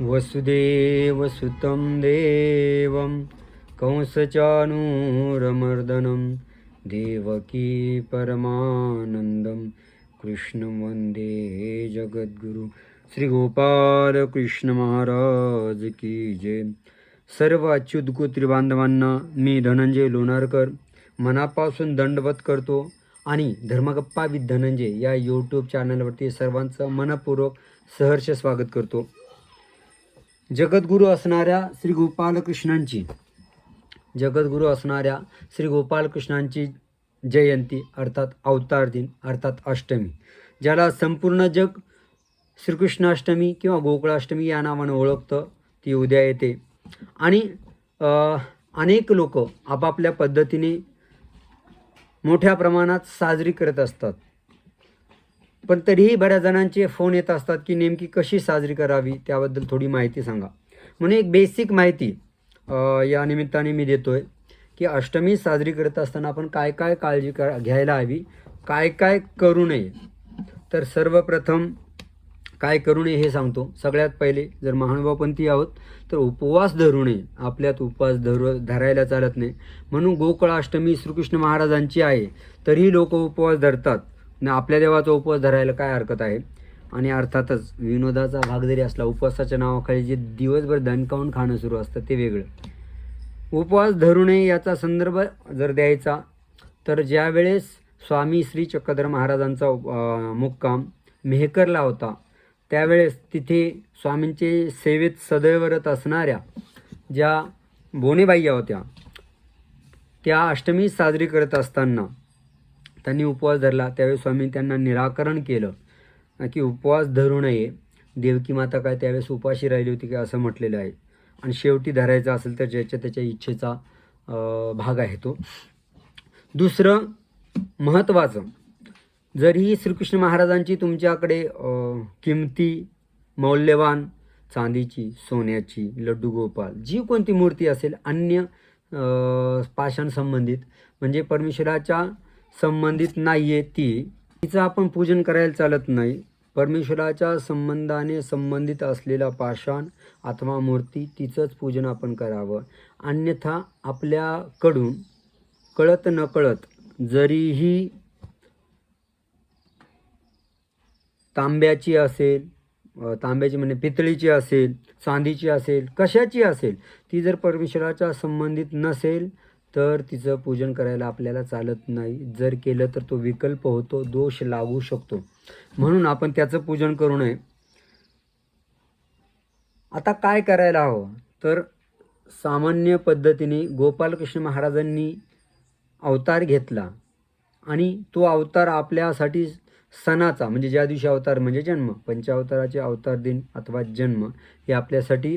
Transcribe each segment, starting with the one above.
वसुदेवसुतं देवं कंसचानूरमर्दनं देवकी परमानन्दं। कृष्णं वन्दे जगद्गुरु। श्री गोपाल कृष्ण महाराज की जय। सर्व अच्युत गोत्री बांधवांना मी धनंजय लोणारकर मनापासून दंडवत करतो आणि धर्मगप्पा विथ धनंजय या यूट्यूब चॅनलवरती सर्वांचं मनपूर्वक सहर्ष स्वागत करतो. जगद्गुरू असणाऱ्या श्री गोपालकृष्णांची जगद्गुरू असणाऱ्या श्री गोपालकृष्णांची जयंती अर्थात अवतार दिन अर्थात अष्टमी ज्याला संपूर्ण जग श्रीकृष्णाष्टमी किंवा गोकुळाष्टमी या नावानं ओळखतं ती उद्या येते. आणि अनेक लोक आपापल्या पद्धतीने मोठ्या प्रमाणात साजरी करत असतात. पण तरीही बऱ्याच जणांचे फोन येत असतात की नेमकी कशी साजरी करावी त्याबद्दल थोडी माहिती सांगा. म्हणून एक बेसिक माहिती या निमित्ताने मी देतो आहे की अष्टमी साजरी करत असताना आपण काय काय काळजी करा घ्यायला हवी काय काय करू नये. तर सर्वप्रथम काय करू नये हे सांगतो. सगळ्यात पहिले जर महानुभावपंथी आहोत तर उपवास धरू नये. आपल्यात उपवास धरू धरायला चालत नाही. म्हणून गोकुळाष्टमी श्रीकृष्ण महाराजांची आहे तरीही लोक उपवास धरतात. ना आपल्या देवाचा उपवास धरायला काय हरकत आहे? आणि अर्थातच विनोदाचा भाग जरी असला उपवासाच्या नावाखाली जे दिवसभर दणकावून खाणं सुरू असतं ते वेगळं. उपवास धरू नये याचा संदर्भ जर द्यायचा तर ज्यावेळेस स्वामी श्री चक्रधर महाराजांचा मुक्काम मेहकरला होता त्यावेळेस तिथे स्वामींचे सेवेत सदैवरत असणाऱ्या ज्या बोनेबाईया होत्या त्या अष्टमी साजरी करत असताना त्यांनी उपवास धरला. त्यावेळी स्वामी त्यांना निराकरण केलं. की उपवास धरू नये. देवकी माता काय त्यावेळेस उपाशी राहिली होती की असं म्हटलेलं आहे. आणि शेवटी धरायचा असेल तर ज्याच्या त्याच्या इच्छेचा भाग आहे तो. दुसरं महत्त्वाचं. जरी श्रीकृष्ण महाराजांची तुमच्याकडे किमती मौल्यवान चांदीची सोन्याची लड्डू गोपाल जी कोणती मूर्ती असेल अन्य पाषाण संबंधित म्हणजे परमेश्वराच्या संबंधित नाही आहे ती. तिचं आपण पूजन करायला चालत नाही. परमेश्वराच्या संबंधाने संबंधित असलेला पाषाण अथवा मूर्ती तिचंच पूजन आपण करावं. अन्यथा आपल्याकडून कळत नकळत जरीही तांब्याची असेल तांब्याची म्हणजे पितळीची असेल चांदीची असेल कशाची असेल ती जर परमेश्वराच्या संबंधित नसेल तर तिचं पूजन करायला आपल्याला चालत नाही. जर केलं तर तो विकल्प होतो दोष लागू शकतो. म्हणून आपण त्याचं पूजन करू नये. आता काय करायला हवं? तर सामान्य पद्धतीने गोपालकृष्ण महाराजांनी अवतार घेतला आणि तो अवतार आपल्यासाठी सणाचा म्हणजे ज्या दिवशी अवतार म्हणजे जन्म पंचावताराचे अवतार दिन अथवा जन्म हे आपल्यासाठी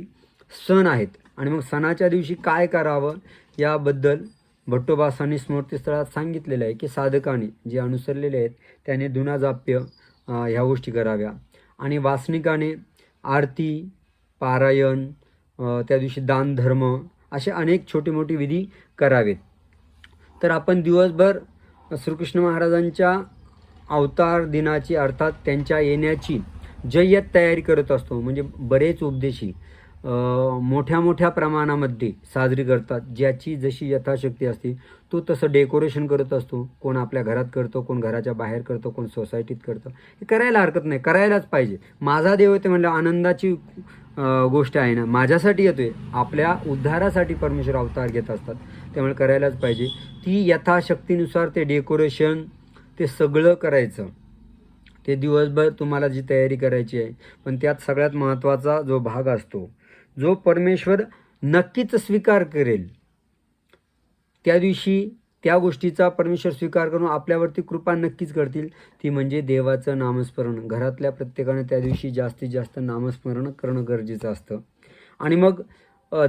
सण आहेत. आणि मग सणाच्या दिवशी काय करावं याबद्दल भट्टोबासांनी स्मृतीस्थळात सांगितलेलं आहे की साधकाने जे अनुसरलेले आहेत त्याने दुना जाप्य ह्या गोष्टी कराव्या. आणि वासनिकाने आरती पारायण त्या दिवशी दान धर्म असे अनेक छोटे मोठे विधी करावेत. तर आपण दिवसभर श्रीकृष्ण महाराजांच्या अवतार दिनाची अर्थात त्यांच्या येण्याची जय्यत तयारी करत असतो. म्हणजे बरेच उपदेशी मोठ्या मोठ्या प्रमाणामध्ये साजरी करतात. ज्याची जशी यथाशक्ती असते तो तसं डेकोरेशन करत असतो. कोण आपल्या घरात करतो कोण घराच्या बाहेर करतो कोण सोसायटीत करतं. हे करायला हरकत नाही करायलाच पाहिजे. माझा देव येते म्हणलं आनंदाची गोष्ट आहे ना. माझ्यासाठी येतोय. आपल्या उद्धारासाठी परमेश्वर अवतार घेत असतात. त्यामुळे करायलाच पाहिजे. ती यथाशक्तीनुसार ते डेकोरेशन ते सगळं करायचं. ते दिवसभर तुम्हाला जी तयारी करायची आहे पण त्यात सगळ्यात महत्त्वाचा जो भाग असतो जो परमेश्वर नक्कीच स्वीकार करेल त्या दिवशी त्या गोष्टीचा परमेश्वर स्वीकार करून आपल्यावरती कृपा नक्कीच करतील. ती म्हणजे देवाचं नामस्मरण. घरातल्या प्रत्येकाने त्या दिवशी जास्तीत जास्त नामस्मरण करणं गरजेचं असतं. आणि मग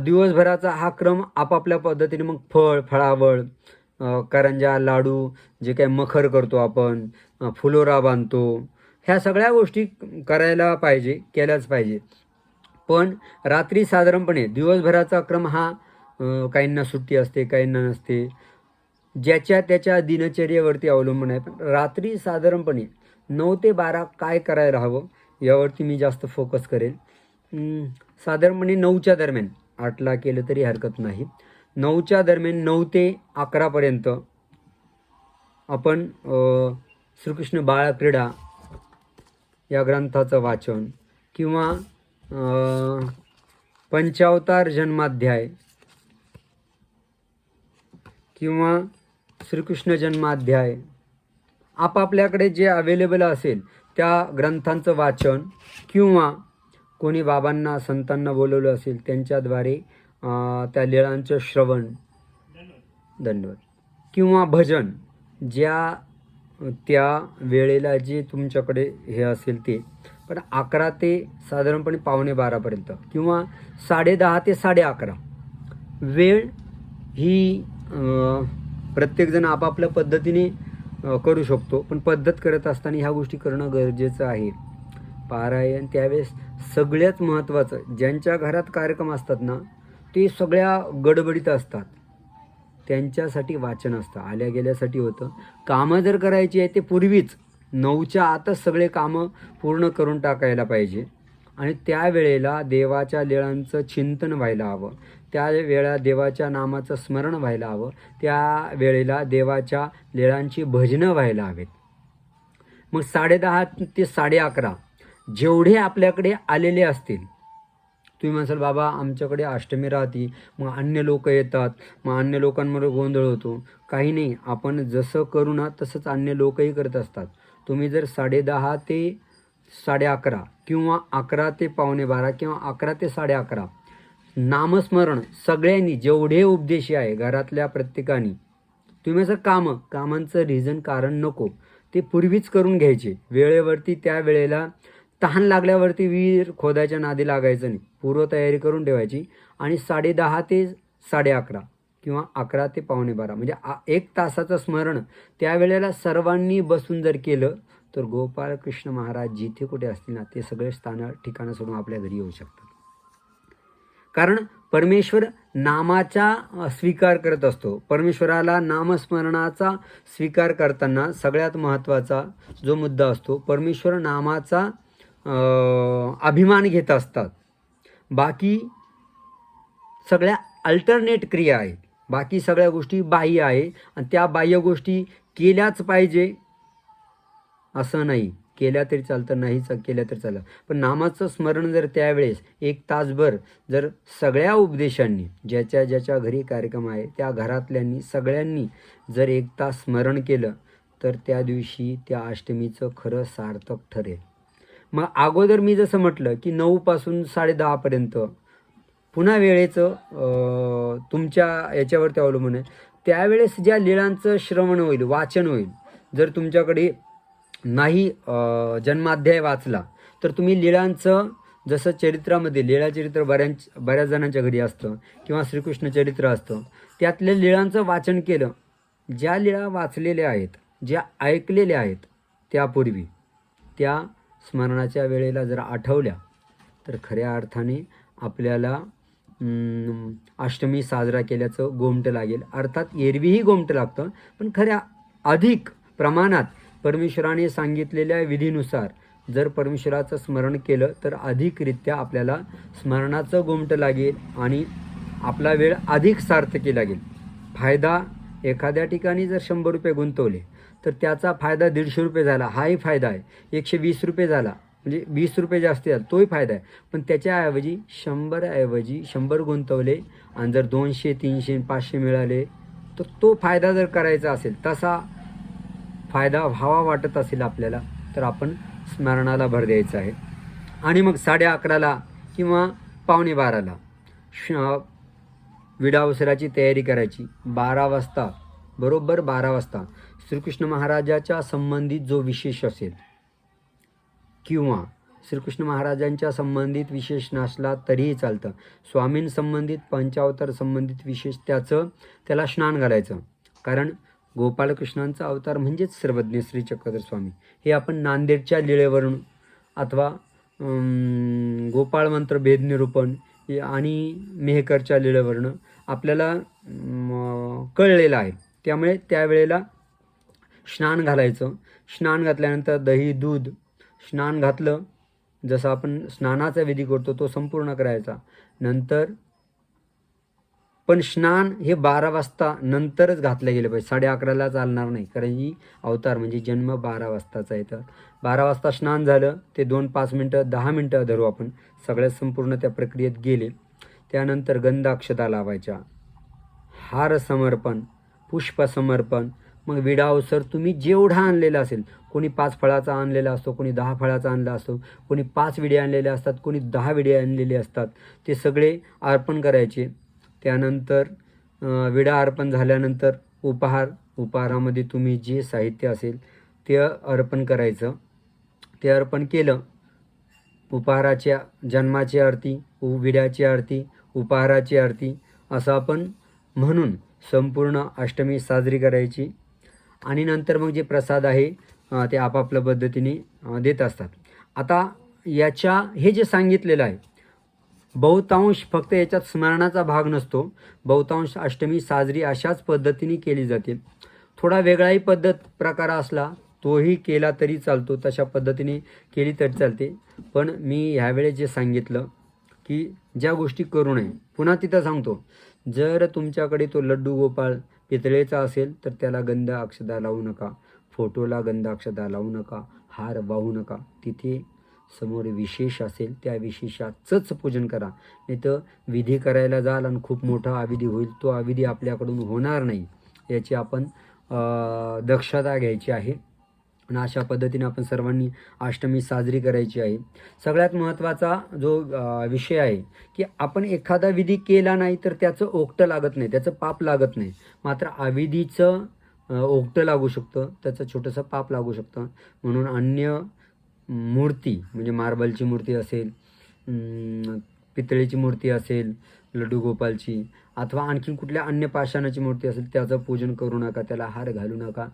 दिवसभराचा हा क्रम आपापल्या पद्धतीने मग फळ फळावळ करंजा लाडू जे काही मखर करतो आपण फुलोरा बांधतो ह्या सगळ्या गोष्टी करायला पाहिजे केल्याच पाहिजे. पण रात्री साधारणपणे दिवसभराचा क्रम हा काहींना सुट्टी असते काहींना नसते. ज्याच्या त्याच्या दिनचर्येवरती अवलंबून आहे. पण रात्री साधारणपणे नऊ ते बारा काय करायला हवं यावरती मी जास्त फोकस करेन. साधारणपणे नऊच्या दरम्यान आठला केलं तरी हरकत नाही. नऊच्या दरम्यान नऊ ते अकरापर्यंत आपण श्रीकृष्ण बाळक्रीडा या ग्रंथाचं वाचन किंवा पंचावतार जन्माध्याय किंवा श्रीकृष्ण जन्माध्याय. आपापल्याकडे जे अवेलेबल असेल त्या ग्रंथांचं वाचन किंवा कोणी बाबांना संतांना बोलवलं असेल त्यांच्याद्वारे त्या लीळांचं श्रवण. दंडवत किंवा भजन ज्या त्या वेळेला जे तुमच्याकडे हे असेल ते पण अकरा ते साधारणपणे पावणे बारापर्यंत किंवा साडे दहा ते साडे अकरा. वेळ ही प्रत्येकजण आपापल्या पद्धतीने करू शकतो. पण पद्धत करत असताना ह्या गोष्टी करणं गरजेचं आहे. पारायण त्यावेळेस सगळ्यात महत्त्वाचं ज्यांच्या घरात कार्यक्रम असतात ना ते सगळ्या गडबडीत असतात. त्यांच्यासाठी वाचन असतं. आल्या गेल्यासाठी होतं. कामं जर करायची आहे ते पूर्वीच नऊच्या आतच सगळे कामं पूर्ण करून टाकायला पाहिजे. आणि त्यावेळेला देवाच्या लेळांचं चिंतन व्हायला हवं. त्या वेळा देवाच्या नामाचं स्मरण व्हायला हवं. त्या वेळेला देवाच्या लेळांची भजनं व्हायला हवेत. मग साडेदहा ते साडे अकरा जेवढे आपल्याकडे आलेले असतील. तुम्ही म्हणसाल बाबा आमच्याकडे अष्टमी राहते मग अन्य लोक येतात मग अन्य लोकांमध्ये गोंधळ होतो. काही नाही आपण जसं करू ना तसंच अन्य लोकही करत असतात. तुम्ही जर साडेदहा ते साडे अकरा किंवा अकरा ते पावणे बारा किंवा अकरा ते साडे अकरा नामस्मरण सगळ्यांनी जेवढे उपदेशी आहे घरातल्या प्रत्येकाने तुम्ही असं कामं कामांचं रिझन कारण नको ते पूर्वीच करून घ्यायचे. वेळेवरती त्या वेळेला तहान लागल्यावरती विहीर खोदायच्या नादी लागायचं नाही. पूर्वतयारी करून ठेवायची आणि साडे दहा ते साडे अकरा. किंवा अकरा ते पावणे बारा. म्हणजे आ- एक तासाचं स्मरण त्यावेळेला सर्वांनी बसून जर केलं तर गोपाळ कृष्ण महाराज जिथे कुठे असतील ना ते सगळे स्थानं ठिकाणं सोडून आपल्या घरी येऊ शकतात. कारण परमेश्वर नामाचा स्वीकार करत असतो. परमेश्वराला नामस्मरणाचा स्वीकार करताना सगळ्यात महत्त्वाचा जो मुद्दा असतो परमेश्वर नामाचा अभिमान घेत असतात. बाकी सगळ्या अल्टरनेट क्रिया आहेत. बाकी सगळ्या गोष्टी बाह्य आहे. आणि त्या बाह्य गोष्टी केल्याच पाहिजे असं नाही. केल्या तरी चालतं नाही च- केल्या तरी चालतं पण नामाचं स्मरण जर त्यावेळेस एक तासभर जर सगळ्या उपदेशांनी ज्याच्या ज्याच्या घरी कार्यक्रम आहे त्या घरातल्यांनी सगळ्यांनी जर एक तास स्मरण केलं तर त्या दिवशी त्या अष्टमीचं खरं सार्थक ठरेल. मग अगोदर मी जसं म्हटलं की नऊपासून साडेदहापर्यंत पुन्हा वेळेचं तुमच्या याच्यावरती अवलंबून आहे. त्यावेळेस ज्या लीळांचं श्रवण होईल वाचन होईल जर तुमच्याकडे नाही जन्माध्याय वाचला तर तुम्ही लीळांचं जसं चरित्रामध्ये लीळा चरित्र बऱ्याच बऱ्याच जणांच्या घरी असतं किंवा श्रीकृष्ण चरित्र असतं त्यातल्या लीळांचं वाचन केलं ज्या लीळा वाचलेल्या आहेत ज्या ऐकलेल्या आहेत त्यापूर्वी त्या स्मरणाच्या वेळेला जर आठवल्या तर खऱ्या अर्थाने आपल्याला अष्टमी साजरा केल्याचं गोमटं लागेल. अर्थात एरवीही गोमटं लागतं पण खऱ्या अधिक प्रमाणात परमेश्वराने सांगितलेल्या विधीनुसार जर परमेश्वराचं स्मरण केलं तर अधिकरित्या आपल्याला स्मरणाचं गोमटं लागेल आणि आपला वेळ अधिक सार्थकी लागेल. फायदा एखाद्या ठिकाणी जर शंभर रुपये गुंतवले तर त्याचा फायदा दीडशे रुपये झाला हाही फायदा आहे. एकशे वीस रुपये झाला म्हणजे वीस रुपये जास्त झाला तोही फायदा आहे. पण त्याच्याऐवजी शंभरऐवजी शंभर गुंतवले आणि जर दोनशे तीनशे पाचशे मिळाले तर तो फायदा जर करायचा असेल तसा फायदा व्हावा वाटत असेल आपल्याला तर आपण स्मरणाला भर द्यायचा आहे. आणि मग साडे अकराला किंवा पावणे बाराला श विडावसराची तयारी करायची. बारा वाजता बरोबर बारा वाजता श्रीकृष्ण महाराजाच्या संबंधित जो विशेष असेल किंवा श्रीकृष्ण महाराजांच्या संबंधित विशेष नसला तरीही चालतं. स्वामींसंबंधित पंचावतार संबंधित विशेष त्याचं त्याला स्नान घालायचं. कारण गोपाळकृष्णांचा अवतार म्हणजेच सर्वज्ञ श्री चक्रधर स्वामी. हे आपण नांदेडच्या लिळेवरून अथवा गोपाळ मंत्र भेद निरूपण आणि मेहकरच्या लिळेवरनं आपल्याला कळलेलं आहे. त्यामुळे त्यावेळेला स्नान घालायचं. स्नान घातल्यानंतर दही दूध स्नान घातलं जसं आपण स्नानाचा विधी करतो तो संपूर्ण करायचा. नंतर पण स्नान हे बारा वाजता नंतरच घातलं गेलं पाहिजे. साडे अकराला चालणार नाही. कारण ही अवतार म्हणजे जन्म बारा वाजताचा आहे. तर बारा वाजता स्नान झालं ते दोन पाच मिनटं दहा मिनटं धरू आपण. सगळ्या संपूर्ण त्या प्रक्रियेत गेले. त्यानंतर गंधाक्षता लावायच्या. हार समर्पण पुष्प समर्पण मग विडा अवसर तुम्ही जेवढा आणलेला असेल कोणी पाच फळाचा आणलेला असतो कोणी दहा फळाचा आणला असतो कोणी पाच विडे आणलेले असतात कोणी दहा विडे आणलेले असतात ते सगळे अर्पण करायचे. त्यानंतर विडा अर्पण झाल्यानंतर उपहार उपहारामध्ये तुम्ही जे साहित्य असेल ते अर्पण करायचं. ते अर्पण केलं. उपहाराच्या जन्माची आरती उ विड्याची आरती उपहाराची आरती असं आपण म्हणून संपूर्ण अष्टमी साजरी करायची. आणि नंतर मग जे प्रसाद आहे ते आपापल्या पद्धतीने देत असतात. आता याच्या हे जे सांगितलेलं आहे बहुतांश फक्त याच्यात स्मरणाचा भाग नसतो. बहुतांश अष्टमी साजरी अशाच पद्धतीने केली जाते. थोडा वेगळाही पद्धत प्रकार असला तोही केला तरी चालतो तशा पद्धतीने केली तरी चालते. पण मी ह्यावेळेस जे सांगितलं की ज्या गोष्टी करू नये पुन्हा तिथं सांगतो. जर तुमच्याकडे तो लड्डू गोपाळ पितळेचा असेल तर त्याला गंध अक्षदा लावू नका. फोटोला गंध अक्षदा लावू नका. हार वाहू नका. तिथे समोर विशेष असेल त्या विशेषाचंच पूजन करा. नाही तर विधी करायला जाल आणि खूप मोठा अविधी होईल. तो अविधी आपल्याकडून होणार नाही. याची आपण दक्षता घ्यायची आहे. आणि अशा पद्धतीने आपण सर्वांनी अष्टमी साजरी करायची आहे. सगळ्यात महत्त्वाचा जो विषय आहे की आपण एखादा विधी केला नाही तर त्याचं ओकटं लागत नाही त्याचं पाप लागत नाही. मात्र अविधीचं ओकटं लागू शकतं त्याचं छोटंसं पाप लागू शकतं. म्हणून अन्य मूर्ती म्हणजे मार्बलची मूर्ती असेल पितळेची मूर्ती असेल लड्डू गोपालची अथवा आणखीन कुठल्या अन्य पाषाणाची मूर्ती असेल त्याचं पूजन करू नका त्याला हार घालू नका.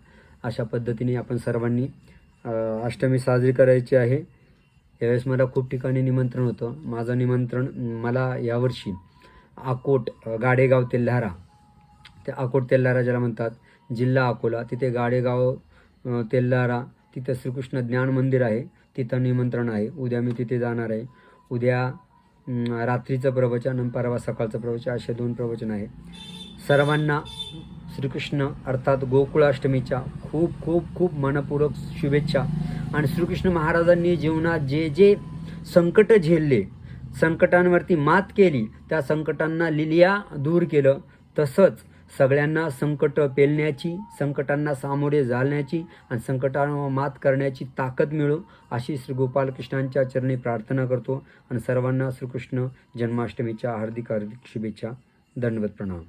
अशा पद्धतीने आपण सर्वांनी अष्टमी साजरी करायची आहे. यावेळेस मला खूप ठिकाणी निमंत्रण होतं. माझं निमंत्रण मला यावर्षी अकोट गाडेगाव तेल्हारा. ते अकोट तेल्हारा ज्याला म्हणतात जिल्हा अकोला. तिथे गाडेगाव तेल्हारा तिथं श्रीकृष्ण ज्ञान मंदिर आहे. तिथं निमंत्रण आहे. उद्या मी तिथे जाणार आहे. उद्या रात्रीचं प्रवचन आणि परवा सकाळचं प्रवचन असे दोन प्रवचन आहे. सर्वांना श्रीकृष्ण अर्थात गोकुळाष्टमीच्या खूप खूप खूप मनपूर्वक शुभेच्छा. आणि श्रीकृष्ण महाराजांनी जीवनात जे जे संकट झेलले संकटांवरती मात केली त्या संकटांना लिलिया दूर केलं. तसंच सगळ्यांना संकट पेलण्याची संकटांना सामोरे जाण्याची आणि संकटांवर मात करण्याची ताकद मिळो अशी श्री गोपालकृष्णांच्या चरणी प्रार्थना करतो. आणि सर्वांना श्रीकृष्ण जन्माष्टमीच्या हार्दिक हार्दिक शुभेच्छा. दंडवत प्रणाम.